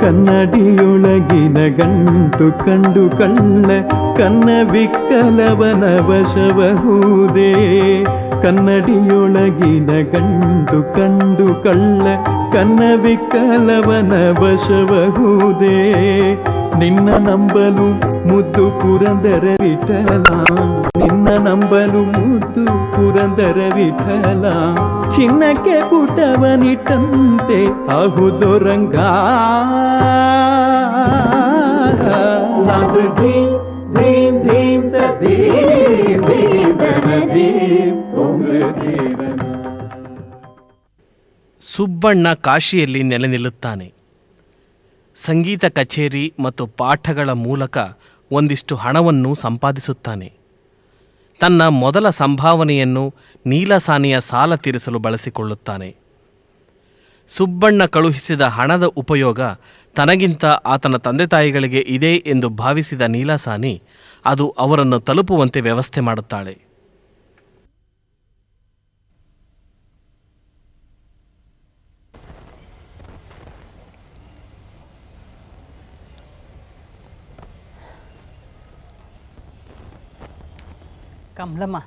ಕನ್ನಡಿಯೊಳಗಿನ ಗಂಟು ಕಂಡು ಕಳ್ಳ, ಕನ್ನ ವಿಕ್ಕಲವನ ವಶವಹುದೇ ಕನ್ನಡಿಯೊಳಗಿನ ಗಂಟು ಕಂಡು ಕಳ್ಳ, ಕನ್ನ ವಿಕ್ಕಲವನ ವಶವಹುದೇ ನಿನ್ನ ನಂಬಲು ಮುದ್ದು ಪುರಂದರ ವಿಠಲ ನಿನ್ನ ನಂಬಲು ಮುದ್ದು ಪುರಂದರ ವಿಠಲ. ಚಿನ್ನಕ್ಕೆ ಪುಟವನಿಟ್ಟಂತೆ ಆಹುದೊರಂಗ ರಂಗ. ಸುಬ್ಬಣ್ಣ ಕಾಶಿಯಲ್ಲಿ ನೆಲೆ ನಿಲ್ಲುತ್ತಾನೆ. ಸಂಗೀತ ಕಚೇರಿ ಮತ್ತು ಪಾಠಗಳ ಮೂಲಕ ಒಂದಿಷ್ಟು ಹಣವನ್ನು ಸಂಪಾದಿಸುತ್ತಾನೆ. ತನ್ನ ಮೊದಲ ಸಂಭಾವನೆಯನ್ನು ನೀಲಸಾನಿಯ ಸಾಲ ತೀರಿಸಲು ಬಳಸಿಕೊಳ್ಳುತ್ತಾನೆ. ಸುಬ್ಬಣ್ಣ ಕಳುಹಿಸಿದ ಹಣದ ಉಪಯೋಗ ತನಗಿಂತ ಆತನ ತಂದೆ ತಾಯಿಗಳಿಗೆ ಇದೆ ಎಂದು ಭಾವಿಸಿದ ನೀಲಸಾನಿ ಅದು ಅವರನ್ನು ತಲುಪುವಂತೆ ವ್ಯವಸ್ಥೆ ಮಾಡುತ್ತಾಳೆ. ಕಮಲಮ್ಮ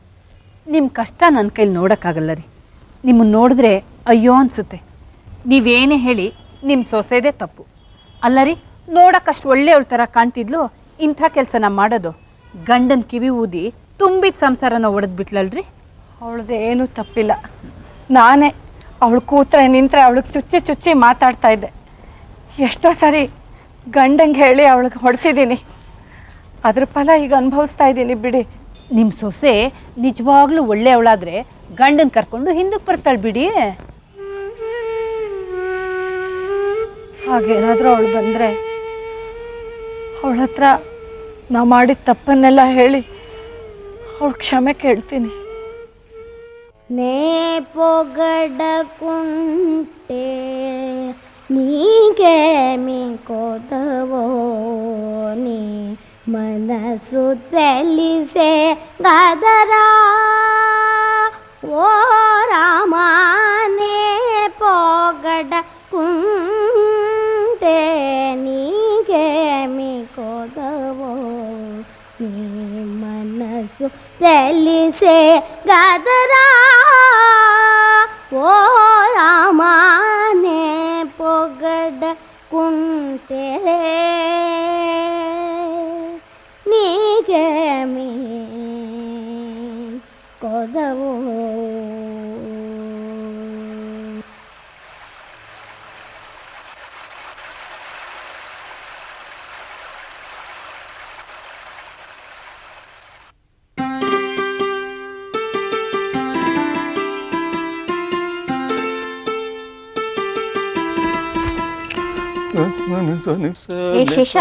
ನಿಮ್ಮ ಕಷ್ಟ ನನ್ನ ಕೈಲಿ ನೋಡೋಕ್ಕಾಗಲ್ಲ ರೀ. ನಿಮ್ಮನ್ನು ನೋಡಿದ್ರೆ ಅಯ್ಯೋ ಅನಿಸುತ್ತೆ. ನೀವೇನೇ ಹೇಳಿ ನಿಮ್ಮ ಸೊಸೆದೇ ತಪ್ಪು. ಅಲ್ಲ ರೀ, ನೋಡೋಕ್ಕಷ್ಟು ಒಳ್ಳೆಯವಳ ಥರ ಕಾಣ್ತಿದ್ಲು, ಇಂಥ ಕೆಲಸನ ಮಾಡೋದು. ಗಂಡನ ಕಿವಿ ಊದಿ ತುಂಬಿದ ಸಂಸಾರನ ಒಡೆದ್ಬಿಟ್ಲಲ್ರಿ ಅವಳದ್ದು ಏನೂ ತಪ್ಪಿಲ್ಲ. ನಾನೇ ಅವಳು ಕೂತ್ರೆ ನಿಂತರೆ ಅವಳಿಗೆ ಚುಚ್ಚಿ ಚುಚ್ಚಿ ಮಾತಾಡ್ತಾ ಇದ್ದೆ. ಎಷ್ಟೋ ಸಾರಿ ಗಂಡಂಗೆ ಹೇಳಿ ಅವಳಿಗೆ ಹೊಡೆಸಿದ್ದೀನಿ ಅದ್ರ ಫಲ ಈಗ ಅನುಭವಿಸ್ತಾ ಇದ್ದೀನಿ ಬಿಡಿ. ನಿಮ್ಮ ಸೊಸೆ ನಿಜವಾಗ್ಲೂ ಒಳ್ಳೆಯವಳಾದ್ರೆ ಗಂಡನ ಕರ್ಕೊಂಡು ಹಿಂದಕ್ಕೆ ಬರ್ತಾಳೆ ಬಿಡಿ. ಹಾಗೇನಾದರೂ ಅವಳು ಬಂದರೆ ಅವಳ ಹತ್ರ ನಾ ಮಾಡಿದ ತಪ್ಪನ್ನೆಲ್ಲ ಹೇಳಿ ಅವಳು ಕ್ಷಮೆ ಕೇಳ್ತೀನಿ. ನೇ ಪೊಗಡಕುಂಟೆ ನೀಗೆ ಮೀ ಕೋದವೋ ನೀ ಮನಸ್ಸು ತೆಲಿಸೆ ಗದರ ಓ ರಾಮನೇ ಪೊಗಡ ಕುಂಟೆ ನೀಗೆ ಮೀ ಕೋದವೋ ನೀ ಮನಸ್ಸು ತೆಲಿಸೆ ಗದರ ಓ ರಾಮನೇ ಪೊಗಡ ಏ ಶೇಷ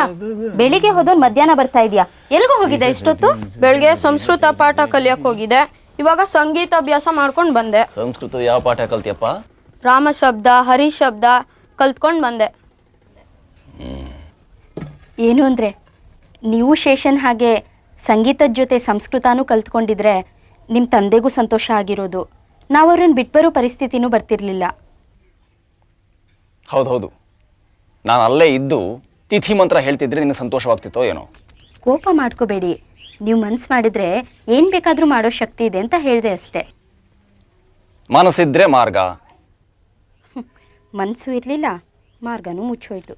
ಬೆಳಿಗ್ಗೆ ಹೋದೋನ್ ಮಧ್ಯಾಹ್ನ ಬರ್ತಾ ಇದೀಯಾ? ಎಲ್ಗೂ ಹೋಗಿದ್ದೆ ಇಷ್ಟೊತ್ತು? ಬೆಳಗ್ಗೆ ಸಂಸ್ಕೃತ ಪಾಠ ಕಲಿಯಕ್ ಹೋಗಿದೆ. ಇವಾಗ ಸಂಗೀತ ಅಭ್ಯಾಸ ಮಾಡ್ಕೊಂಡು ಬಂದೆ. ಸಂಸ್ಕೃತ ಯಾವ ಪಾಠ ಕಲ್ತಿಯಪ್ಪ? ರಾಮ ಶಬ್ದ ಹರಿ ಶಬ್ದ ಕಲ್ತ್ಕೊಂಡು ಬಂದೆ. ಏನು ಅಂದ್ರೆ ನೀವು ಶೇಷನ್ ಹಾಗೆ ಸಂಗೀತದ ಜೊತೆ ಸಂಸ್ಕೃತನೂ ಕಲ್ತ್ಕೊಂಡಿದ್ರೆ ನಿಮ್ಮ ತಂದೆಗೂ ಸಂತೋಷ ಆಗಿರೋದು. ನಾವು ಅವ್ರನ್ನ ಬಿಟ್ಬರೋ ಪರಿಸ್ಥಿತಿನೂ ಬರ್ತಿರ್ಲಿಲ್ಲ. ಹೌದು ಹೌದು. ನಾನು ಅಲ್ಲೇ ಇದ್ದು ತಿಥಿ ಮಂತ್ರ ಹೇಳ್ತಿದ್ರೆ ನಿನಗೆ ಸಂತೋಷವಾಗ್ತಿತ್ತೋ ಏನೋ? ಕೋಪ ಮಾಡ್ಕೋಬೇಡಿ. ನೀವು ಮನ್ಸು ಮಾಡಿದ್ರೆ ಏನು ಬೇಕಾದರೂ ಮಾಡೋ ಶಕ್ತಿ ಇದೆ ಅಂತ ಹೇಳಿದೆ ಅಷ್ಟೇ. ಮನಸ್ಸಿದ್ರೆ ಮಾರ್ಗ. ಮನಸ್ಸು ಇರಲಿಲ್ಲ ಮಾರ್ಗನೂ ಮುಚ್ಚೋಯ್ತು.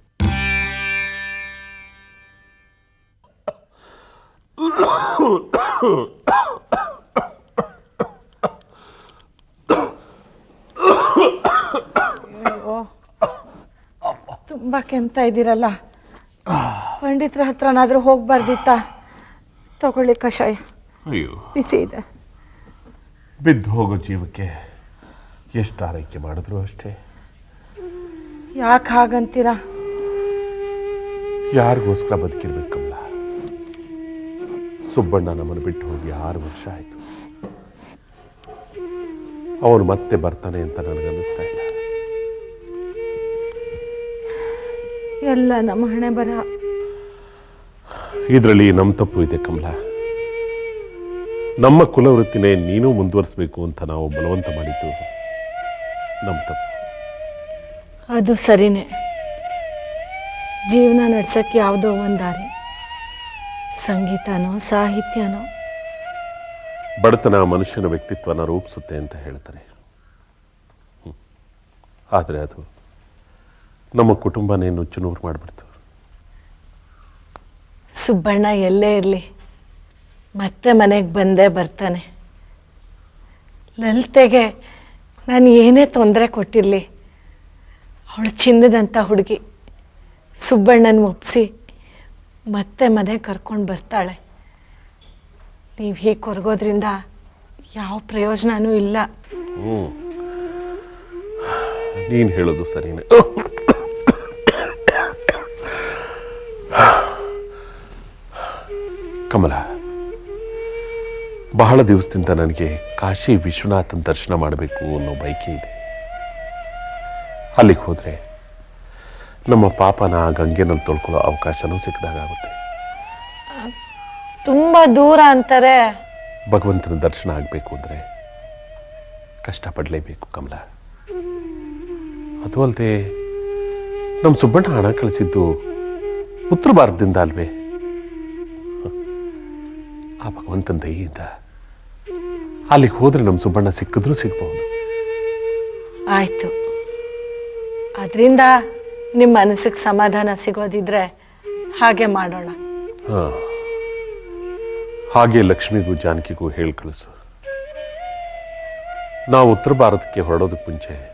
ತುಂಬ ಕೆಮ್ತಾ ಇದ್ದೀರಲ್ಲ? ಪಂಡಿತರ ಹತ್ರನಾದರೂ ಹೋಗ್ಬಾರ್ದಿತ್ತ? ತಗೊಳ್ಳಿ ಕಷಾಯ. ಅಯ್ಯೋ. ಬಿಸಿ ಇದೆ. ಬಿದ್ದು ಹೋಗೋ ಜೀವಕ್ಕೆ ಎಷ್ಟು ಆರೈಕೆ ಮಾಡಿದ್ರು ಅಷ್ಟೇ. ಯಾಕೆ ಹಾಗಂತೀರ? ಯಾರಿಗೋಸ್ಕರ ಬದುಕಿರ್ಬೇಕಲ್ಲ? ಸುಬ್ಬಣ್ಣ ನಮ್ಮನ್ನು ಬಿಟ್ಟು ಹೋಗಿ ಆರು ವರ್ಷ ಆಯಿತು. ಅವನು ಮತ್ತೆ ಬರ್ತಾನೆ ಅಂತ ನನಗನ್ನಿಸ್ತಾ ಇಲ್ಲ. ಎಲ್ಲ ನಮ್ಮ ಹಣೆ ಬರ. ಇದರಲ್ಲಿ ನಮ್ಮ ತಪ್ಪು ಇದೆ ಕಮಲ. ನಮ್ಮ ಕುಲವೃತ್ತಿನೇ ನೀನು ಮುಂದುವರಿಸಬೇಕು ಅಂತ ನಾವು ಬಲವಂತ ಮಾಡಿದ್ದು ನಮ್ಮ ತಪ್ಪು. ಅದು ಸರಿನೇ. ಜೀವನ ನಡ್ಸೋಕ್ಕೆ ಯಾವುದೋ ಒಂದು ದಾರಿ. ಸಂಗೀತನೋ ಸಾಹಿತ್ಯನೋ. ಬಡತನ ಮನುಷ್ಯನ ವ್ಯಕ್ತಿತ್ವನ ರೂಪಿಸುತ್ತೆ ಅಂತ ಹೇಳ್ತಾರೆ. ಆದರೆ ಅದು ನಮ್ಮ ಕುಟುಂಬನೇ ನುಚ್ಚುನೂರು ಮಾಡಿಬಿಡ್ತು. ಸುಬ್ಬಣ್ಣ ಎಲ್ಲೇ ಇರಲಿ ಮತ್ತೆ ಮನೆಗೆ ಬಂದೇ ಬರ್ತಾನೆ. ಲಲಿತೆಗೆ ನಾನು ಏನೇ ತೊಂದರೆ ಕೊಟ್ಟಿರಲಿ ಅವಳು ಚಿನ್ನದಂಥ ಹುಡುಗಿ ಸುಬ್ಬಣ್ಣನ ಒಪ್ಪಿಸಿ ಮತ್ತೆ ಮನೆಗೆ ಕರ್ಕೊಂಡು ಬರ್ತಾಳೆ. ನೀವು ಹೀಗೆ ಕೊರಗೋದ್ರಿಂದ ಯಾವ ಪ್ರಯೋಜನನೂ ಇಲ್ಲ. ನೀನು ಹೇಳೋದು ಸರಿನೇ. ಕಮಲ ಬಹಳ ದಿವಸದಿಂದ ನನಗೆ ಕಾಶಿ ವಿಶ್ವನಾಥನ ದರ್ಶನ ಮಾಡಬೇಕು ಅನ್ನೋ ಬಯಕೆ ಇದೆ. ಅಲ್ಲಿಗೆ ಹೋದರೆ ನಮ್ಮ ಪಾಪನ ಗಂಗೆನಲ್ಲಿ ತೊಳ್ಕೊಳ್ಳೋ ಅವಕಾಶನೂ ಸಿಕ್ಕದಾಗುತ್ತೆ ತುಂಬ ದೂರ ಅಂತಾರೆ. ಭಗವಂತನ ದರ್ಶನ ಆಗಬೇಕು ಅಂದರೆ ಕಷ್ಟಪಡಲೇಬೇಕು ಕಮಲ. ಅದು ಅಲ್ಲದೆ ನಮ್ಮ ಸುಬ್ಬಣ್ಣ ಹಣ ಕಳಿಸಿದ್ದು ಉತ್ತರ ಭಾರತದಿಂದ ಅಲ್ವೇ. ಆ ಭಗವಂತನ ದಯೆಯಿಂದ ಅಲ್ಲಿಗೆ ಹೋದ್ರೆ ನಮ್ಮ ಸುಬ್ಬಣ್ಣ ಸಿಕ್ಕಿದ್ರೂ ಸಿಗ್ಬಹುದು ಆಯಿತು. ಅದರಿಂದ ನಿಮ್ಮ ಮನಸ್ಸಿಗೆ ಸಮಾಧಾನ ಸಿಗೋದಿದ್ರೆ ಹಾಗೆ ಮಾಡೋಣ. ಹಾಂ. ಹಾಗೆ ಲಕ್ಷ್ಮಿಗೂ ಜಾನಕಿಗೂ ಹೇಳಿ ಕಳಿಸು. ನಾವು ಉತ್ತರ ಭಾರತಕ್ಕೆ ಹೊರಡೋದಕ್ಕೆ ಮುಂಚೆ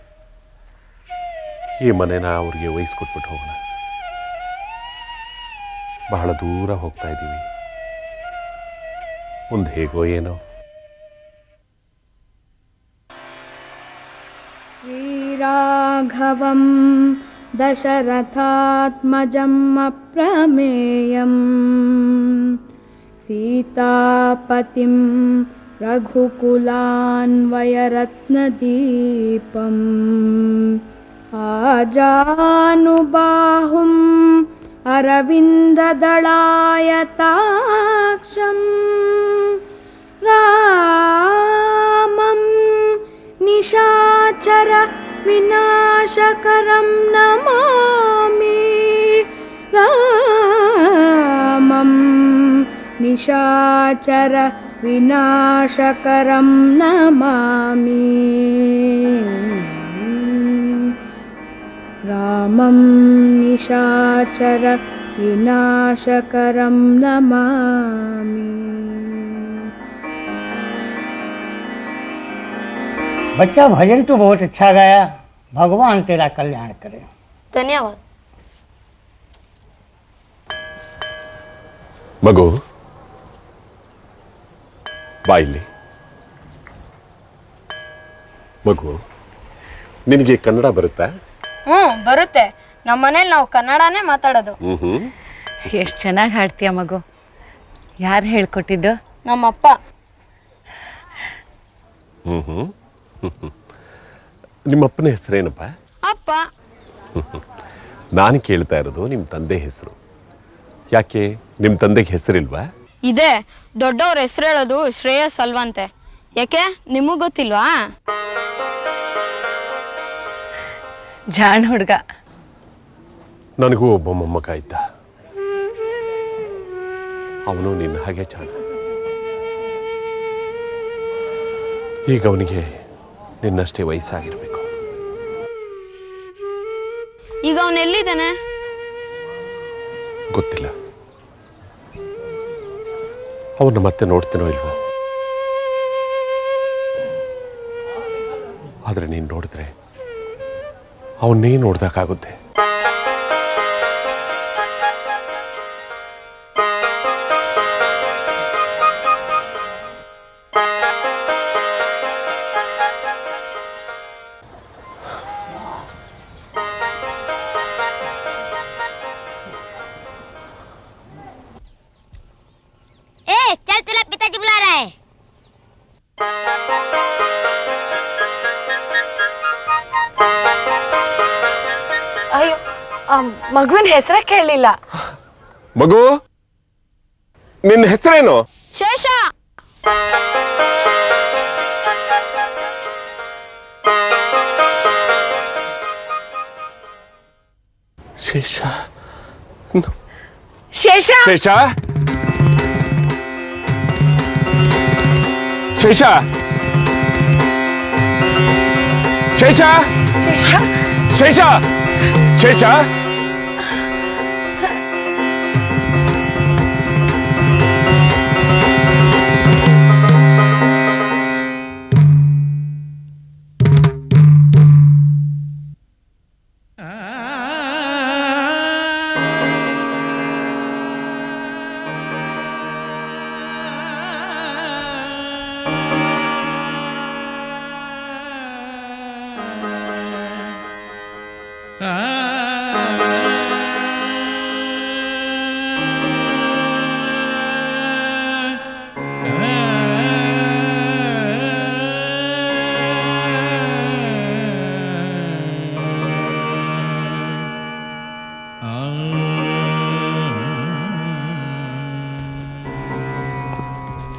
ಈ ಮನೆನ ಅವ್ರಿಗೆ ವಹಿಸ್ಕೊಟ್ಬಿಟ್ಟು ಹೋಗೋಣ. ಬಹಳ ದೂರ ಹೋಗ್ತಾ ಇದ್ದೀವಿ. ಮುಂದೆ ಹೇಗೋ ಏನೋ श्रीराघवं दशरथात्मजम् अप्रमेयम् सीतापतिं रघुकुलान्वयरत्नदीपम् आजानुबाहुम् अरविन्ददलायताक्षम् निशाचर विनाशकरं नमामि। रामं निशाचर विनाशकरं नमामि। रामं निशाचर विनाशकरं नमामि बच्चा भजन तो बहुत अच्छा गाया भगवान तेरा कल्याण करे धन्यवाद ಮಗು ಬಾಯಿಲಿ ಮಗು ನಿನಗೆ ಕನ್ನಡ ಬರುತ್ತಾ ಹ್ಞೂ ಬರುತ್ತೆ ನಮ್ಮ ಮನೇಲಿ ನಾವು ಕನ್ನಡನೇ ಮಾತಾಡೋದು ಹ್ಞೂ ಹ್ಞೂ ಎಷ್ಟು ಚೆನ್ನಾಗಿ ಹಾಡ್ತೀಯ ಮಗು ಯಾರು ಹೇಳ್ಕೊಟ್ಟಿದ್ದು ನಮ್ಮಪ್ಪ ಹ್ಞೂ ಹ್ಞೂ ನಿಮ್ಮಪ್ಪನ ಹೆಸರೇನಪ್ಪ? ಅಪ್ಪ. ನಾನು ಕೇಳ್ತಾ ಇರೋದು ನಿಮ್ಮ ತಂದೆ ಹೆಸರು. ಯಾಕೆ? ನಿಮ್ಮ ತಂದೆಗೆ ಹೆಸರಿಲ್ವಾ? ಇದೆ. ದೊಡ್ಡವ್ರ ಹೆಸರು ಹೇಳೋದು ಶ್ರೇಯಸ್ ಅಲ್ವಂತೆ. ಯಾಕೆ? ನಿಮಗ್ ಗೊತ್ತಿಲ್ವಾ? ಜಾಣ ಹುಡುಗ. ನನಗೂ ಒಬ್ಬ ಮೊಮ್ಮಗ ಇದ್ದ. ಅವನು ನಿನ್ನ ಹಾಗೆ ಚಾಣ ಈಗ ಅವನಿಗೆ ನಿನ್ನಷ್ಟೇ ವಯಸ್ಸಾಗಿರ್ಬೇಕು. ಈಗ ಅವನು ಎಲ್ಲಿದ್ದಾನೆ? ಗೊತ್ತಿಲ್ಲ. ಅವನ್ನ ಮತ್ತೆ ನೋಡ್ತೇನೋ ಇಲ್ವೋ? ಆದರೆ ನೀನು ನೋಡಿದ್ರೆ ಅವನ್ನೇ ನೋಡ್ದಾಕಾಗುತ್ತೆ ಹೆಸರೇ ಕೇಳಲಿಲ್ಲ ಮಗು ನಿನ್ನ ಹೆಸರೇನು? ಶೇಷ. ಶೇಷ. ಶೇಷ? ಶೇಷ? ಶೇಷ? ಶೇಷ. ಶೇಷ? ಶೇಷ?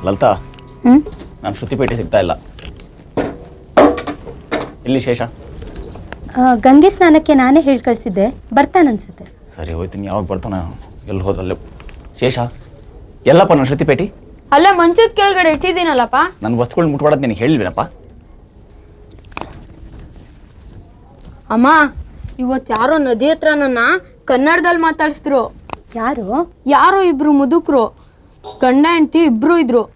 ಶೇಷ ಹ್ಮ್? ನಾನು ಶ್ರುತಿಪೇಟೆ ಸಿಗ್ತಾ ಇಲ್ಲ. ಇಲ್ಲಿ ಶೇಷ? ಗಂಗೆ ಸ್ನಾನಕ್ಕೆ ನಾನೇ ಹೇಳಿ ಕಳಿಸಿದ್ದೆ. ಬರ್ತಾನನ್ಸುತ್ತೆ. ಸರಿ ಹೋಯ್ತೀನಿ ಯಾವಾಗ ಬರ್ತಾನ ಎಲ್ಲಿ ಹೋದಲ್ಲೇ ಶೇಷ ಎಲ್ಲಪ್ಪ ನನ್ನ ಶ್ರುತಿಪೇಟಿ ಅಲ್ಲೇ ಮಂಚದ ಕೆಳಗಡೆ ಇಟ್ಟಿದ್ದೀನಲ್ಲಪ್ಪ. ನನ್ನ ವಸ್ತುಗಳು ಮುಟ್ಬಾರ್ದು ನಿನಗೆ ಹೇಳಿಲ್ವೇನಪ್ಪ ಅಮ್ಮ ಇವತ್ತು ಯಾರೋ ನದಿ ಹತ್ರ ನನ್ನ ಕನ್ನಡದಲ್ಲಿ ಮಾತಾಡಿಸಿದ್ರು. ಯಾರು? ಯಾರೋ ಇಬ್ರು ಮುದುಕರು. ಗಂಡ ಹೆಂಡತಿ ಇಬ್ರು ಇದ್ರು.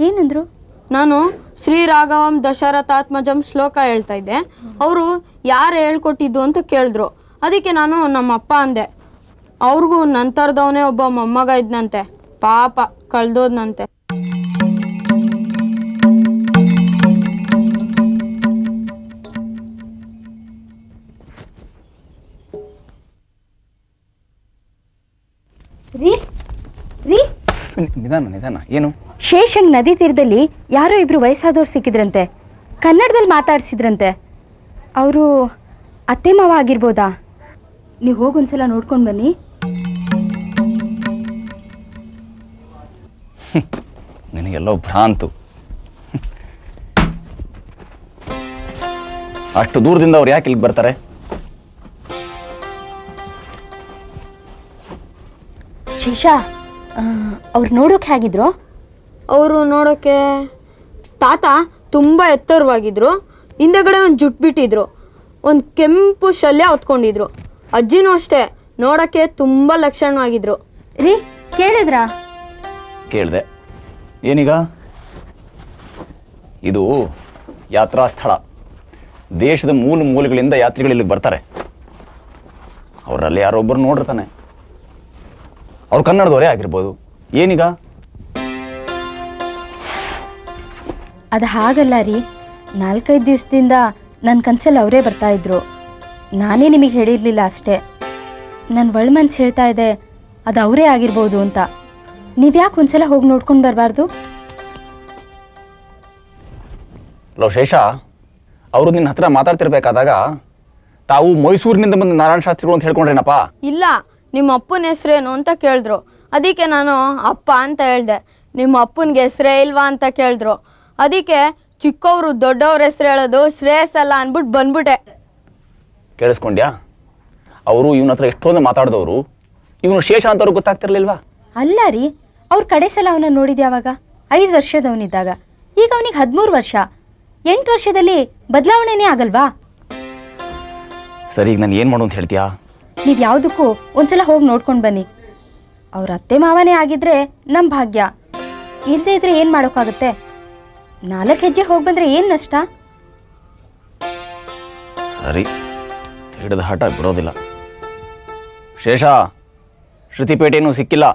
ಏನಂದ್ರು? ನಾನು ಶ್ರೀ ರಾಘವಂ ದಶರಥಾತ್ಮಜಂ ಶ್ಲೋಕ ಹೇಳ್ತಾ ಇದ್ದೆ. ಅವರು ಯಾರು ಹೇಳ್ಕೊಟ್ಟಿದ್ದು ಅಂತ ಕೇಳಿದ್ರು. ಅದಕ್ಕೆ ನಾನು ನಮ್ಮ ಅಪ್ಪ ಅಂದೆ. ಅವ್ರಿಗೂ ನಂತರದವನೇ ಒಬ್ಬ ಮೊಮ್ಮಗ ಇದ್ನಂತೆ. ಪಾಪ ಕಳ್ದೋದ್ನಂತೆ. ನಿಧಾನ ನಿಧಾನ ಏನು? ಶೇಷಂಗ್ ನದಿ ತೀರದಲ್ಲಿ ಯಾರೋ ಇಬ್ರು ವಯಸ್ಸಾದವ್ರು ಸಿಕ್ಕಿದ್ರಂತೆ. ಕನ್ನಡದಲ್ಲಿ ಮಾತಾಡ್ಸಿದ್ರಂತೆ. ಅವರು ಅತ್ತೆ ಮಾವ ಆಗಿರ್ಬೋದಾ? ನೀವು ಹೋಗೊಂದ್ಸಲ ನೋಡ್ಕೊಂಡು ಬನ್ನಿ. ನಿನಗೆಲ್ಲೋ ಭ್ರಾಂತು. ಅಷ್ಟು ದೂರದಿಂದ ಅವ್ರು ಯಾಕೆ ಇಲ್ಲಿಗೆ ಬರ್ತಾರೆ? ಶೇಷ ಅವ್ರು ನೋಡೋಕೆ ಹೇಗಿದ್ರು? ಅವರು ನೋಡೋಕ್ಕೆ ತಾತ ತುಂಬ ಎತ್ತರವಾಗಿದ್ರು ಹಿಂದೆಗಡೆ ಒಂದು ಜುಟ್ ಬಿಟ್ಟಿದ್ರು ಒಂದು ಕೆಂಪು ಶಲ್ಯ ಹೊತ್ಕೊಂಡಿದ್ರು. ಅಜ್ಜಿನೂ ಅಷ್ಟೇ ನೋಡೋಕ್ಕೆ ತುಂಬ ಲಕ್ಷಣವಾಗಿದ್ರು. ರೀ ಕೇಳಿದ್ರಾ? ಕೇಳಿದೆ. ಏನೀಗ? ಇದು ಯಾತ್ರಾ ಸ್ಥಳ. ದೇಶದ ಮೂಲ ಮೂಲೆಗಳಿಂದ ಯಾತ್ರಿಗಳು ಇಲ್ಲಿಗೆ ಬರ್ತಾರೆ. ಅವರಲ್ಲಿ ಯಾರೊಬ್ಬರು ನೋಡಿರ್ತಾನೆ ಅವ್ರು ಕನ್ನಡದವರೇ ಆಗಿರ್ಬೋದು. ಏನೀಗ? ಅದು ಹಾಗಲ್ಲ ರೀ. ನಾಲ್ಕೈದು ದಿವಸದಿಂದ ನನ್ನ ಕನಸಲ್ಲಿ ಅವರೇ ಬರ್ತಾ ಇದ್ರು. ನಾನೇ ನಿಮಗೆ ಹೇಳಿರಲಿಲ್ಲ ಅಷ್ಟೇ. ನನ್ನ ಒಳ ಮನ್ಸು ಹೇಳ್ತಾ ಇದೆ ಅದು ಅವರೇ ಆಗಿರ್ಬೋದು ಅಂತ. ನೀವು ಯಾಕೆ ಒಂದ್ಸಲ ಹೋಗಿ ನೋಡ್ಕೊಂಡು ಬರಬಾರ್ದು? ಲೋ ಶೇಷ ಅವರು ನಿನ್ನ ಹತ್ರ ಮಾತಾಡ್ತಿರ್ಬೇಕಾದಾಗ ತಾವು ಮೈಸೂರಿನಿಂದ ಬಂದ ನಾರಾಯಣ ಶಾಸ್ತ್ರಿಗಳು ಅಂತ ಹೇಳ್ಕೊಂಡ್ರೇನಪ್ಪ? ಇಲ್ಲ. ನಿಮ್ಮ ಅಪ್ಪನ ಹೆಸ್ರೇನು ಅಂತ ಕೇಳಿದ್ರು. ಅದಕ್ಕೆ ನಾನು ಅಪ್ಪ ಅಂತ ಹೇಳ್ದೆ. ನಿಮ್ಮ ಅಪ್ಪನಿಗೆ ಹೆಸ್ರೇ ಇಲ್ವಾ ಅಂತ ಕೇಳಿದ್ರು. ಅದಕ್ಕೆ ಚಿಕ್ಕವರು ದೊಡ್ಡವ್ರ ಹೆಸ್ರು ಹೇಳೋದು ಶ್ರೇಯಸ್ಸಲ್ಲ ಅಂದ್ಬಿಟ್ಟು ಬಂದ್ಬಿಟ್ಟೆ. ಕೇಳಿಸ್ಕೊಂಡ್ಯಾ? ಅವರು ಇವನ ಹತ್ರ ಎಷ್ಟೊಂದು ಮಾತಾಡಿದವರು. ಇವನು ಶೇಷ ಅಂತವ್ರಿಗೆ ಗೊತ್ತಾಗ್ತಿರ್ಲಿಲ್ವಾ? ಅಲ್ಲ ರೀ ಅವ್ರ ಕಡೆ ಸಲ ಅವನ ನೋಡಿದ ಅವಾಗ? ಐದು ವರ್ಷದವನಿದ್ದಾಗ. ಈಗ ಅವನಿಗೆ ಹದಿಮೂರು ವರ್ಷ. ಎಂಟು ವರ್ಷದಲ್ಲಿ ಬದಲಾವಣೆನೇ ಆಗಲ್ವಾ? ಸರಿ ಈಗ ನಾನು ಏನು ಮಾಡು ಅಂತ ಹೇಳ್ತೀಯಾ? ನೀವು ಯಾವುದಕ್ಕೂ ಒಂದ್ಸಲ ಹೋಗಿ ನೋಡ್ಕೊಂಡು ಬನ್ನಿ. ಅವ್ರ ಅತ್ತೆ ಮಾವನೇ ಆಗಿದ್ರೆ ನಮ್ಮ ಭಾಗ್ಯ. ಇಲ್ಲದೇ ಇದ್ರೆ ಏನು ಮಾಡೋಕ್ಕಾಗುತ್ತೆ? ನಾಲ್ಕು ಹೆಜ್ಜೆ ಹೋಗಿ ಬಂದರೆ ಏನು ನಷ್ಟ? ಸರಿ ಹಿಡಿದ ಹಠ ಬಿಡೋದಿಲ್ಲ. ಶೇಷ, ಶ್ರುತಿಪೇಟೆನೂ ಸಿಕ್ಕಿಲ್ಲ.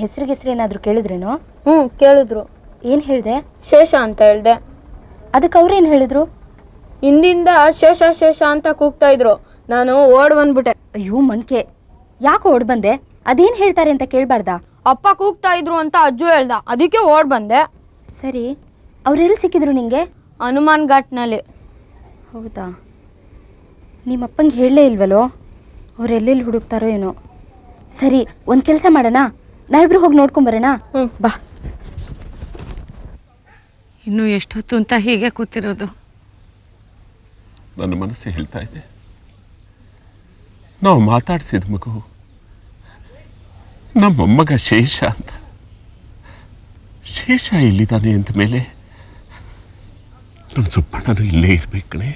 ಅವರು ಹೆಸರು ಏನಾದರೂ ಕೇಳಿದ್ರೇನು? ಕೇಳಿದ್ರೇನೋ ಹ್ಞೂ ಕೇಳಿದ್ರು. ಏನು ಹೇಳಿದೆ? ಶೇಷ ಅಂತ ಹೇಳ್ದೆ. ಅದಕ್ಕೆ ಅವ್ರೇನು ಹೇಳಿದ್ರು? ಹಿಂದಿಂದ ಶೇಷ ಶೇಷ ಅಂತ ಕೂಗ್ತಾ ಇದ್ರು. ನಾನು ಓಡ್ ಬಂದ್ಬಿಟ್ಟೆ. ಅಯ್ಯೋ ಮಂಕೆ. ಯಾಕೆ ಓಡ್ ಬಂದೆ? ಅದೇನು ಹೇಳ್ತಾರೆ ಅಂತ ಕೇಳಬಾರ್ದಾ? ಅಪ್ಪ ಕೂಗ್ತಾ ಇದ್ರು ಅಂತ ಅಜ್ಜು ಹೇಳ್ದ. ಅದಕ್ಕೆ ಓಡ್ ಬಂದೆ. ಸರಿ. ಅವ್ರೆಲ್ಲಿ ಸಿಕ್ಕಿದ್ರು ನಿಂಗೆ? ಹನುಮಾನ್ ಘಾಟ್ನಲ್ಲಿ ಹೌದಾ? ನಿಮ್ಮಪ್ಪಂಗೆ ಹೇಳಲೇ ಇಲ್ವಲ್ಲೋ? ಅವ್ರೆಲ್ಲೆಲ್ಲಿ ಹುಡುಕ್ತಾರೋ ಏನೋ? ಸರಿ ಒಂದು ಕೆಲಸ ಮಾಡೋಣ. ನಾವಿಬ್ರು ಹೋಗಿ ನೋಡ್ಕೊಂಬರೋಣ ಬರೋಣ? ಬಾ. ಇನ್ನು ಎಷ್ಟೊತ್ತು ಅಂತ ಹೀಗೆ ಕೂತಿರೋದು? ನನ್ನ ಮನಸ್ಸು ಹೇಳ್ತಾ ಇದೆ. ನಾವು ಮಾತಾಡಿಸಿದ ಮಗು ನಮ್ಮ ಮೊಮ್ಮಗ ಶೇಷ ಅಂತ. ಶೇಷ ಇಲ್ಲಿದ್ದಾನೆ ಅಂದ ಮೇಲೆ ನಮ್ಮ ಸುಬ್ಬಣ್ಣನು ಇಲ್ಲೇ ಇರ್ಬೇಕು ಕಣೆ.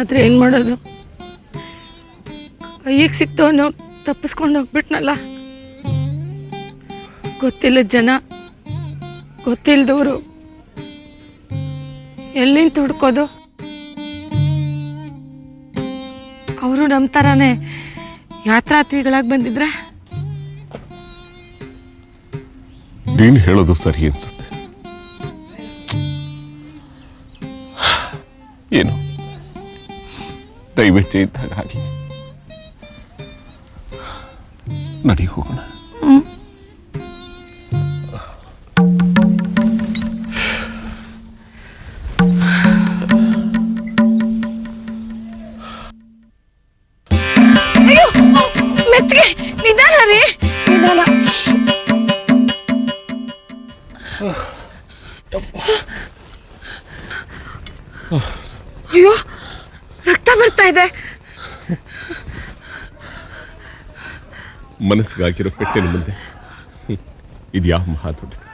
ಆದರೆ ಏನು ಮಾಡೋದು? ಕೈಗೆ ಸಿಕ್ತವನು ತಪ್ಪಿಸ್ಕೊಂಡು ಹೋಗ್ಬಿಟ್ನಲ್ಲ. ಗೊತ್ತಿಲ್ಲ ಜನ, ಗೊತ್ತಿಲ್ದವರು. ಎಲ್ಲಿಂದ ಹುಡ್ಕೋದು? ಅವರು ನಮ್ಮ ಥರನೇ ಯಾತ್ರಾತ್ರಿಗಳಾಗಿ ಬಂದಿದ್ರೆ? ನೀನು ಹೇಳೋದು ಸರಿ ಅನ್ಸುತ್ತೆ. ಏನು? ದಯವಿಟ್ಟು ಇದ್ದಾಗ ಆಗಲಿ ನಡಿ ಹೋಗೋಣ ಮೆತ್ತಿಗೆ ನಿಧಾನ ರೀ. ನಿಧಾನ. ಅಯ್ಯೋ ರಕ್ತ ಬರ್ತಾ ಇದೆ. ಮನಸ್ಸಿಗಾಗಿರೋ ಪೆಟ್ಟಿನ ಮುಂದೆ. ಇದ್ಯಾ ಇದು ಯಾವ ಮಹಾ ದೊಡ್ಡದು.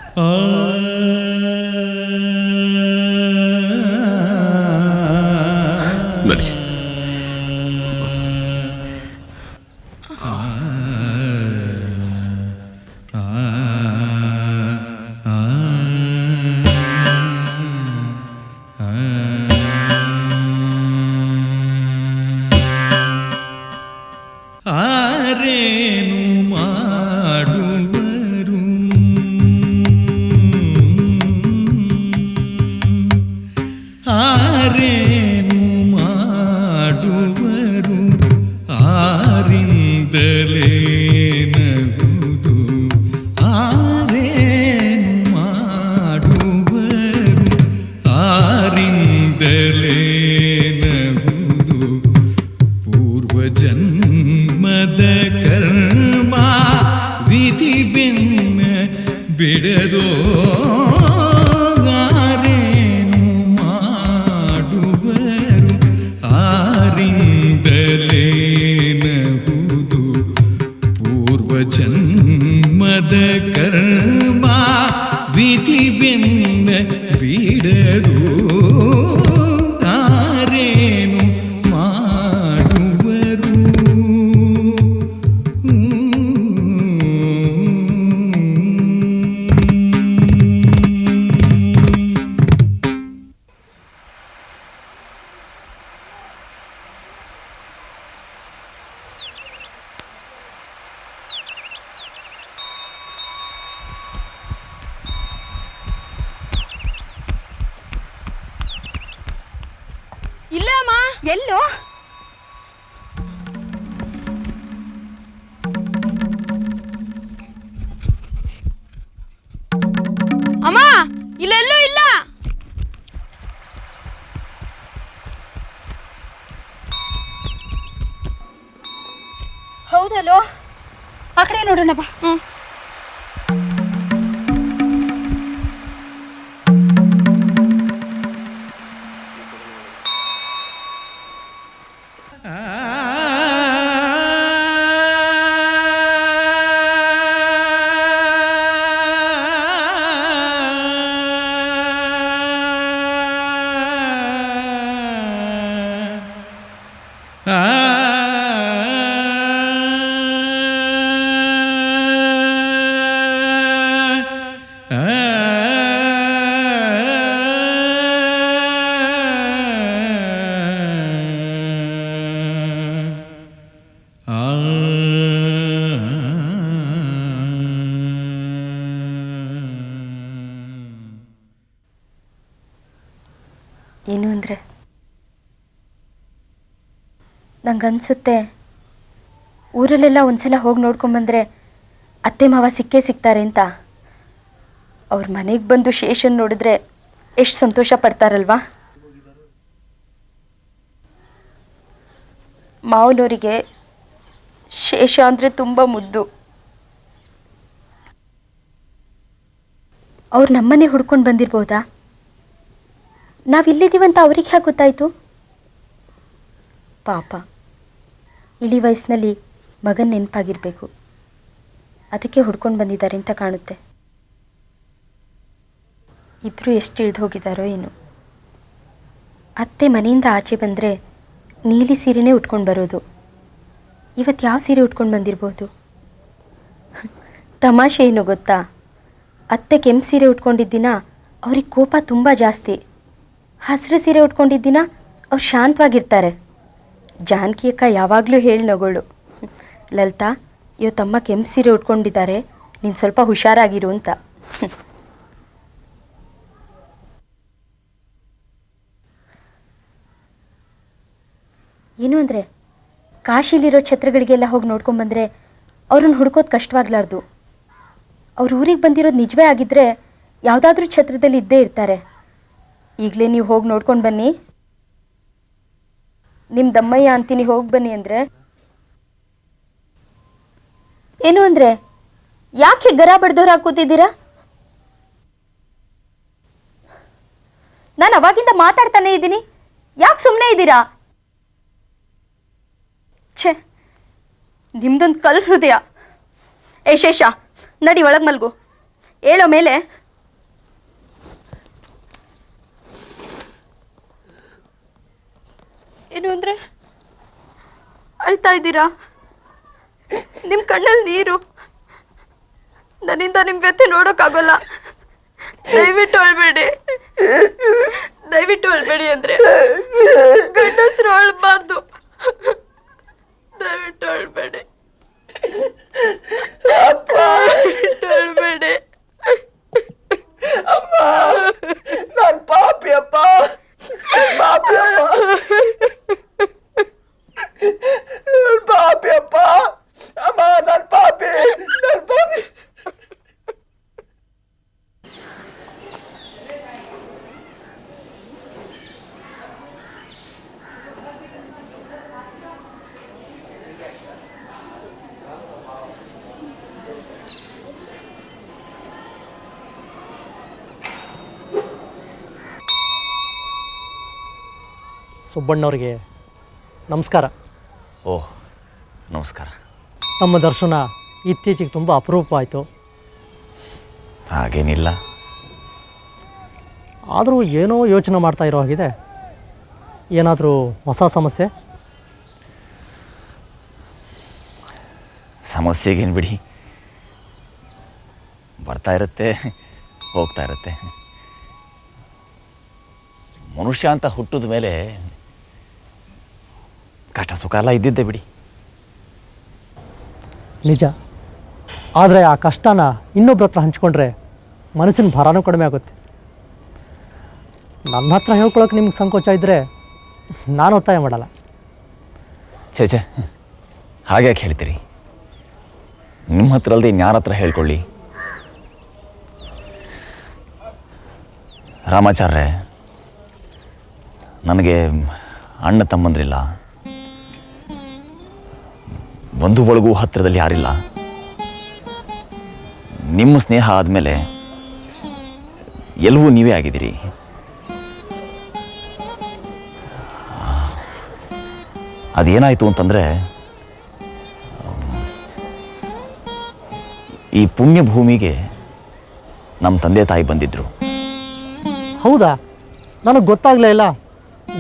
ಎಲ್ಲೋ? ಅಮ್ಮ ಇಲ್ಲೆಲ್ಲೂ ಇಲ್ಲ. ಹೌದಲ್ಲೋ? ಆ ಕಡೆ ನೋಡೋಣ ಬಾ. ಆ ನಂಗನ್ಸುತ್ತೆ ಊರಲ್ಲೆಲ್ಲ ಒಂದ್ಸಲ ಹೋಗಿ ನೋಡ್ಕೊಂಬಂದ್ರೆ ಅತ್ತೆ ಮಾವ ಸಿಕ್ಕೇ ಸಿಗ್ತಾರೆ ಅಂತ. ಅವ್ರ ಮನೆಗೆ ಬಂದು ಶೇಷನ್ ನೋಡಿದ್ರೆ ಎಷ್ಟು ಸಂತೋಷ ಪಡ್ತಾರಲ್ವಾ? ಮಾವನವರಿಗೆ ಶೇಷ ಅಂದರೆ ತುಂಬ ಮುದ್ದು. ಅವ್ರು ನಮ್ಮನೆ ಹುಡ್ಕೊಂಡು ಬಂದಿರ್ಬೋದಾ? ನಾವಿಲ್ಲಿದ್ದೀವಂತ ಅವ್ರಿಗೆ ಹೇಗೆ ಗೊತ್ತಾಯಿತು? ಪಾಪ. ಇಳಿ ವಯಸ್ಸಿನಲ್ಲಿ ಮಗನ ನೆನಪಾಗಿರಬೇಕು. ಅದಕ್ಕೆ ಹುಡ್ಕೊಂಡು ಬಂದಿದ್ದಾರೆ ಅಂತ ಕಾಣುತ್ತೆ. ಇಬ್ಬರು ಎಷ್ಟು ಇಳಿದು ಹೋಗಿದ್ದಾರೋ ಏನು. ಅತ್ತೆ ಮನೆಯಿಂದ ಆಚೆ ಬಂದರೆ ನೀಲಿ ಸೀರೆನೇ ಉಟ್ಕೊಂಡು ಬರೋದು. ಇವತ್ತು ಯಾವ ಸೀರೆ ಉಟ್ಕೊಂಡು ಬಂದಿರ್ಬೋದು? ತಮಾಷೆ ಏನು ಗೊತ್ತಾ? ಅತ್ತೆ ಕೆಂಪು ಸೀರೆ ಉಟ್ಕೊಂಡಿದ್ದಿನ ಅವ್ರಿಗೆ ಕೋಪ ತುಂಬ ಜಾಸ್ತಿ. ಹಸಿರು ಸೀರೆ ಉಟ್ಕೊಂಡಿದ್ದಿನ ಅವ್ರು ಶಾಂತವಾಗಿರ್ತಾರೆ. ಜಾನಕಿ ಅಕ್ಕ ಯಾವಾಗಲೂ ಹೇಳಿ ನಗೋಳು. ಲಲಿತಾ ತಮ್ಮ ಕೆಂಪು ಸೀರೆ ಉಟ್ಕೊಂಡಿದ್ದಾರೆ, ನೀನು ಸ್ವಲ್ಪ ಹುಷಾರಾಗಿರು ಅಂತ. ಏನು ಅಂದರೆ ಕಾಶಿಲಿರೋ ಛತ್ರಗಳಿಗೆಲ್ಲ ಹೋಗಿ ನೋಡ್ಕೊಂಬಂದರೆ ಅವ್ರನ್ನ ಹುಡ್ಕೋದು ಕಷ್ಟವಾಗ್ಲಾರ್ದು. ಅವ್ರ ಊರಿಗೆ ಬಂದಿರೋದು ನಿಜವೇ ಆಗಿದ್ದರೆ ಯಾವುದಾದ್ರೂ ಛತ್ರದಲ್ಲಿ ಇದ್ದೇ ಇರ್ತಾರೆ. ಈಗಲೇ ನೀವು ಹೋಗಿ ನೋಡ್ಕೊಂಡು ಬನ್ನಿ. ನಿಮ್ಮ ದಮ್ಮಯ್ಯ ಅಂತೀನಿ, ಹೋಗಿ ಬನ್ನಿ ಅಂದ್ರೆ. ಏನು ಅಂದ್ರೆ? ಯಾಕೆ ಗರ ಬಡ್ದವ್ರು ಕೂತಿದ್ದೀರಾ ನಾನು ಅವಾಗಿಂದ ಮಾತಾಡ್ತಾನೆ ಇದ್ದೀನಿ. ಯಾಕೆ ಸುಮ್ಮನೆ ಇದ್ದೀರಾ? ಛೇ, ನಿಮ್ದೊಂದು ಕಲ್ ಹೃದಯ. ಏ ಶೇಷ, ನಡಿ ಒಳಗೆ ಮಲ್ಗು. ಹೇಳೋ ಮೇಲೆ ಏನು ಅಂದ್ರೆ? ಅಳ್ತಾ ಇದ್ದೀರಾ? ನಿಮ್ಮ ಕಣ್ಣಲ್ಲಿ ನೀರು. ನನ್ನಿಂದ ನಿಮ್ಮ ವ್ಯಥೆ ನೋಡೋಕ್ಕಾಗೋಲ್ಲ. ದಯವಿಟ್ಟು ಅಳ್ಬೇಡಿ. ದಯವಿಟ್ಟು ಅಳ್ಬೇಡಿ ಅಂದ್ರೆ. ಗಂಡಸರು ಅಳ್ಬಾರ್ದು ದಯವಿಟ್ಟು ಅಳ್ಬೇಡಿ ದಯವಿಟ್ಟು ಅಳ್ಬೇಡಿ ನಾನ್ ಪಾಪಿ ಅಪ್ಪ ಪಾಪಿ ಅಪ್ಪ ನಾನ್ ಪಾಪಿ ಅಪ್ಪ ಅಮ್ಮ ನಾನ್ ಪಾಪಿ ನಾನ್ ಪಾಪಿ ಸುಬ್ಬಣ್ಣವ್ರಿಗೆ ನಮಸ್ಕಾರ. ಓಹ್ ನಮಸ್ಕಾರ. ತಮ್ಮ ದರ್ಶನ ಇತ್ತೀಚೆಗೆ ತುಂಬ ಅಪರೂಪ ಆಯಿತು. ಹಾಗೇನಿಲ್ಲ. ಆದರೂ ಏನೋ ಯೋಚನೆ ಮಾಡ್ತಾ ಇರೋ ಹಾಗಿದೆ. ಏನಾದರೂ ಹೊಸ ಸಮಸ್ಯೆ? ಸಮಸ್ಯೆಗೇನು ಬಿಡಿ. ಬರ್ತಾ ಇರುತ್ತೆ ಹೋಗ್ತಾ ಇರುತ್ತೆ. ಮನುಷ್ಯ ಅಂತ ಹುಟ್ಟಿದ ಮೇಲೆ ಕಷ್ಟ ಸುಖ ಎಲ್ಲ ಇದ್ದಿದ್ದೆ ಬಿಡಿ. ನಿಜ. ಆದರೆ ಆ ಕಷ್ಟನ ಇನ್ನೊಬ್ರ ಹತ್ರ ಹಂಚ್ಕೊಂಡ್ರೆ ಮನಸ್ಸಿನ ಭಾರನೂ ಕಡಿಮೆ ಆಗುತ್ತೆ. ನನ್ನ ಹತ್ರ ಹೇಳ್ಕೊಳಕ್ಕೆ ನಿಮ್ಗೆ ಸಂಕೋಚ ಇದ್ದರೆ ನಾನು ಒತ್ತಾಯ ಮಾಡಲ್ಲ. ಛೇ ಛೇ. ಹಾಗೆ ಯಾಕೆ ಹೇಳ್ತೀರಿ? ನಿಮ್ಮ ಹತ್ರ ಅಲ್ಲದೆ ಇನ್ಯಾರ ಹತ್ರ ಹೇಳ್ಕೊಳ್ಳಿ? ರಾಮಾಚಾರ್ಯ ನನಗೆ ಅಣ್ಣ ತಮ್ಮಂದ್ರಿಲ್ಲ. ಬಂಧು ಬಳಗೂ ಹತ್ತಿರದಲ್ಲಿ ಯಾರಿಲ್ಲ. ನಿಮ್ಮ ಸ್ನೇಹ ಆದಮೇಲೆ ಎಲ್ಲವೂ ನೀವೇ ಆಗಿದ್ದೀರಿ. ಅದೇನಾಯಿತು ಅಂತಂದರೆ, ಈ ಪುಣ್ಯ ಭೂಮಿಗೆ ನಮ್ಮ ತಂದೆ ತಾಯಿ ಬಂದಿದ್ದರು ಹೌದಾ? ನನಗೆ ಗೊತ್ತಾಗಲೇ ಇಲ್ಲ.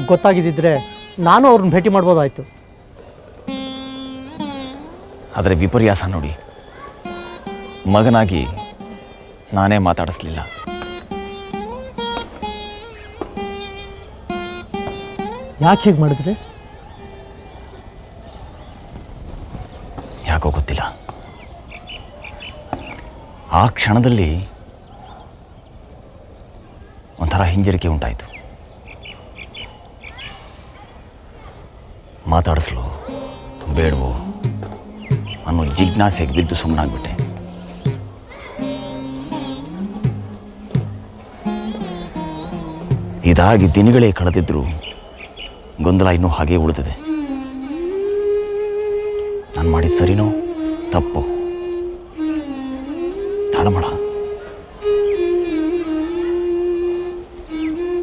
ಗೊತ್ತಾಗಿದ್ದಿದ್ರೆ ನಾನು ಅವ್ರನ್ನ ಭೇಟಿ ಮಾಡ್ಬೋದಾಯಿತು. ಆದರೆ ವಿಪರ್ಯಾಸ ನೋಡಿ. ಮಗನಾಗಿ ನಾನೇ ಮಾತಾಡಿಸ್ಲಿಲ್ಲ. ಯಾಕೆ ಹೀಗೆ ಮಾಡಿದ್ರೆ? ಯಾಕೋ ಗೊತ್ತಿಲ್ಲ. ಆ ಕ್ಷಣದಲ್ಲಿ ಒಂಥರ ಹಿಂಜರಿಕೆ ಉಂಟಾಯಿತು. ಮಾತಾಡಿಸ್ಲು ಬೇಡವೋ. ಅನ್ನೋ ಜಿಜ್ಞಾಸೆಗೆ ಬಿದ್ದು ಸುಮ್ಮನಾಗ್ಬಿಟ್ಟೆ ಇದಾಗಿ ದಿನಗಳೇ ಕಳೆದಿದ್ರು ಗೊಂದಲ ಇನ್ನೂ ಹಾಗೇ ಉಳಿದಿದೆ. ನಾನು ಮಾಡಿದ ಸರಿನೋ ತಪ್ಪು? ತಾಳಮಳ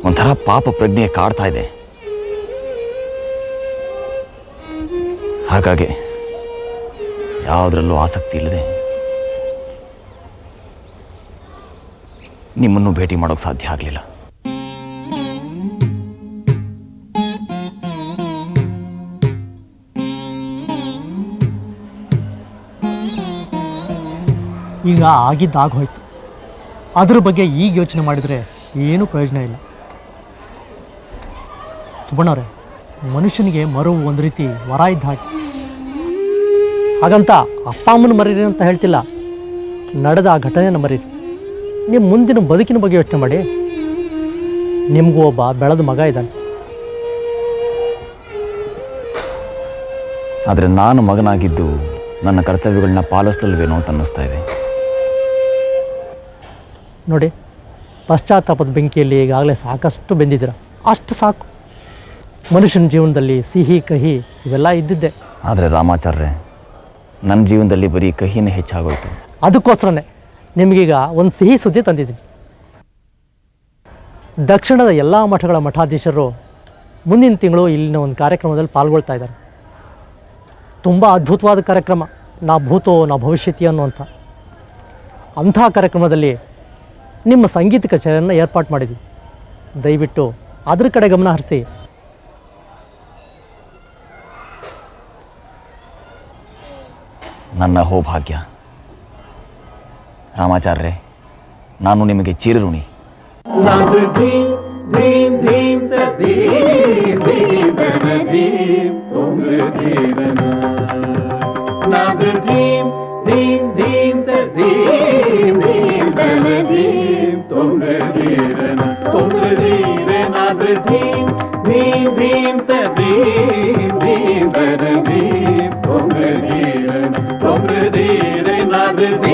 ಒಂಥರ ಪಾಪ ಪ್ರಜ್ಞೆ ಕಾಡ್ತಾ ಇದೆ. ಹಾಗಾಗಿ ಯಾವುದರಲ್ಲೂ ಆಸಕ್ತಿ ಇಲ್ಲದೆ ನಿಮ್ಮನ್ನು ಭೇಟಿ ಮಾಡೋಕ್ಕೆ ಸಾಧ್ಯ ಆಗಲಿಲ್ಲ. ಈಗ ಆಗಿದ್ದಾಗ ಹೋಯ್ತು. ಅದ್ರ ಬಗ್ಗೆ ಈಗ ಯೋಚನೆ ಮಾಡಿದರೆ ಏನೂ ಪ್ರಯೋಜನ ಇಲ್ಲ. ಸುಬಣ್ಣವ್ರೆ ಮನುಷ್ಯನಿಗೆ ಮರವು ಒಂದು ರೀತಿ ವರ ಇದ್ದ ಹಾಗೆ. ಹಾಗಂತ ಅಪ್ಪ ಅಮ್ಮನ ಮರೀರಿ ಅಂತ ಹೇಳ್ತಿಲ್ಲ. ನಡೆದ ಆ ಘಟನೆಯನ್ನು ಮರೀರಿ. ನಿಮ್ಮ ಮುಂದಿನ ಬದುಕಿನ ಬಗ್ಗೆ ಯೋಚನೆ ಮಾಡಿ. ನಿಮಗೂ ಒಬ್ಬ ಬೆಳೆದ ಮಗ ಇದ್ದಾನೆ. ಆದರೆ ನಾನು ಮಗನಾಗಿದ್ದು ನನ್ನ ಕರ್ತವ್ಯಗಳನ್ನ ಪಾಲಿಸಲ್ವೇನೋ ಅಂತ ಅನ್ನಿಸ್ತಾ ಇದೆ. ನೋಡಿ ಪಶ್ಚಾತ್ತಾಪದ ಬೆಂಕಿಯಲ್ಲಿ ಈಗಾಗಲೇ ಸಾಕಷ್ಟು ಬೆಂದಿದ್ದೀರ. ಅಷ್ಟು ಸಾಕು. ಮನುಷ್ಯನ ಜೀವನದಲ್ಲಿ ಸಿಹಿ ಕಹಿ ಇವೆಲ್ಲ ಇದ್ದಿದ್ದೆ. ಆದರೆ ರಾಮಾಚಾರ್ಯ ನನ್ನ ಜೀವನದಲ್ಲಿ ಬರೀ ಕಹಿನೇ ಹೆಚ್ಚಾಗೋಯ್ತು. ಅದಕ್ಕೋಸ್ಕರನೇ ನಿಮಗೀಗ ಒಂದು ಸಿಹಿ ಸುದ್ದಿ ತಂದಿದ್ದೀನಿ. ದಕ್ಷಿಣದ ಎಲ್ಲ ಮಠಗಳ ಮಠಾಧೀಶರು ಮುಂದಿನ ತಿಂಗಳು ಇಲ್ಲಿನ ಒಂದು ಕಾರ್ಯಕ್ರಮದಲ್ಲಿ ಪಾಲ್ಗೊಳ್ತಾ ಇದ್ದಾರೆ. ತುಂಬ ಅದ್ಭುತವಾದ ಕಾರ್ಯಕ್ರಮ, ನಾ ಭೂತೋ, ನಾ ಭವಿಷ್ಯತಿ ಅನ್ನುವಂಥ. ಅಂಥ ಕಾರ್ಯಕ್ರಮದಲ್ಲಿ ನಿಮ್ಮ ಸಂಗೀತ ಕಚೇರಿಯನ್ನು ಏರ್ಪಾಟ್ ಮಾಡಿದ್ವಿ. ದಯವಿಟ್ಟು ಅದ್ರ ಕಡೆ ಗಮನ ಹರಿಸಿ. ನನ್ನ ಹೋಭಾಗ್ಯ ರಾಮಾಚಾರ್ಯ ನಾನು ನಿಮಗೆ ಚಿರಋಣಿ ನಾದ ಧೀಮ್ ಧೀಮ್ ಧೀಮ್ Baby. be.